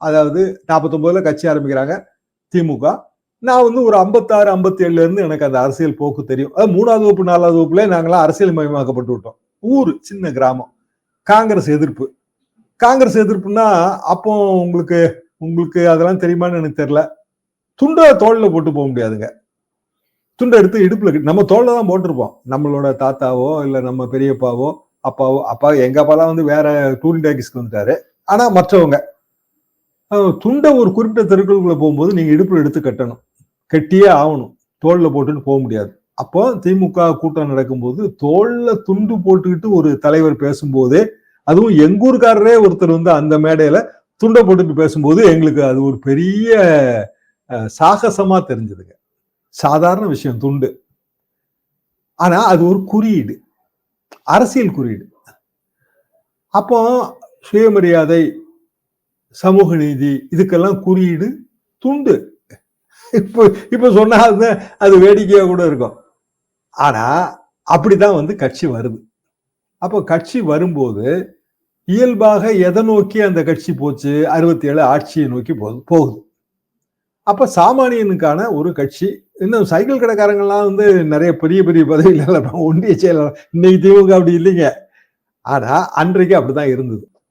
அதாவது நாற்பத்தொம்போதில் கட்சி ஆரம்பிக்கிறாங்க திமுக. நான் வந்து ஒரு ஐம்பத்தாறு ஐம்பத்தி ஏழுல இருந்து எனக்கு அந்த அரசியல் போக்கு தெரியும். அது மூணாவது வகுப்பு நாலாவது வகுப்புல நாங்களாம் அரசியல் மயமாக்கப்பட்டு விட்டோம். ஊர் சின்ன கிராமம். காங்கிரஸ் எதிர்ப்பு. காங்கிரஸ் எதிர்ப்புன்னா அப்போ உங்களுக்கு உங்களுக்கு அதெல்லாம் தெரியுமான்னு எனக்கு தெரியல. துண்டை தோளில் போட்டு போக முடியாதுங்க. துண்டை எடுத்து இடுப்புல நம்ம தோளில் தான் போட்டிருப்போம். நம்மளோட தாத்தாவோ இல்லை நம்ம பெரியப்பாவோ அப்பாவோ அப்பா எங்கள் அப்பாலாம் வந்து வேற டூரிங் டேக்கிஸ்க்கு வந்துட்டாரு. ஆனால் மற்றவங்க துண்டை ஒரு குறிப்பிட்ட தெருக்களுக்குள்ள போகும்போது நீங்க இடுப்புல எடுத்து கட்டணும். கட்டியே ஆகணும். தோல்ல போட்டுட்டு போக முடியாது. அப்போ திமுக கூட்டம் நடக்கும்போது தோல்ல துண்டு போட்டுக்கிட்டு ஒரு தலைவர் பேசும்போதே அதுவும் எங்கூர்காரரே ஒருத்தர் வந்து அந்த மேடையில துண்டை போட்டுட்டு பேசும்போது எங்களுக்கு அது ஒரு பெரிய சாகசமா தெரிஞ்சதுங்க. சாதாரண விஷயம் துண்டு. ஆனா அது ஒரு குறியீடு. அரசியல் குறியீடு. அப்போ சுயமரியாதை சமூக நீதி இதுக்கெல்லாம் குறியீடு துண்டு. இப்போ இப்போ சொன்னா அது வேடிக்கையாக கூட இருக்கும். ஆனா அப்படிதான் வந்து கட்சி வருது. அப்போ கட்சி வரும்போது இயல்பாக எதை நோக்கி அந்த கட்சி போச்சு? அறுபத்தி ஏழு ஆட்சியை நோக்கி போகுது போகுது. அப்ப சாமானியனுக்கான ஒரு கட்சி இன்னும் சைக்கிள் கடைக்காரங்கெல்லாம் வந்து நிறைய பெரிய பெரிய பதவிகள் ஒன்றிய செயலாளர் இன்னைக்கு திமுக அப்படி இல்லைங்க. ஆனா அன்றைக்கு அப்படிதான் இருந்தது.